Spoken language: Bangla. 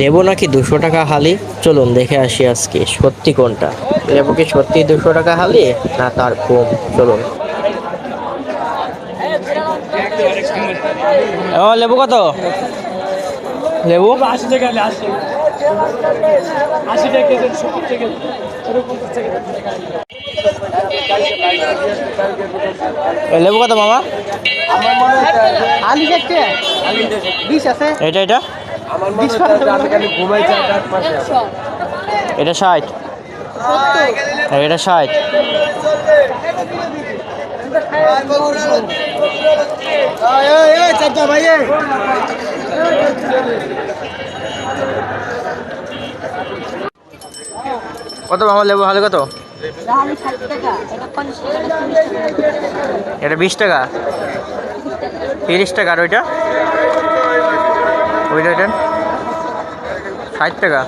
লেবু নাকি দুশো টাকা হালি? চলুন দেখে আসি আজকে সত্যি কোনটা। লেবু কি সত্যি দুশো টাকা হালি না তার কম? চলুন। ও লেবু কত? লেবু? আশি টাকা আশি টাকা লেবু কত মামা আলু দেখতে। বিশ আছে? এটা এটা? এটা ষাট। এটা ষাট। কত মামা লেবু, হালি কত? এটা বিশ টাকা। তিরিশ টাকা আর ওইটা? ওইটা ওইটা ষাট টাকা।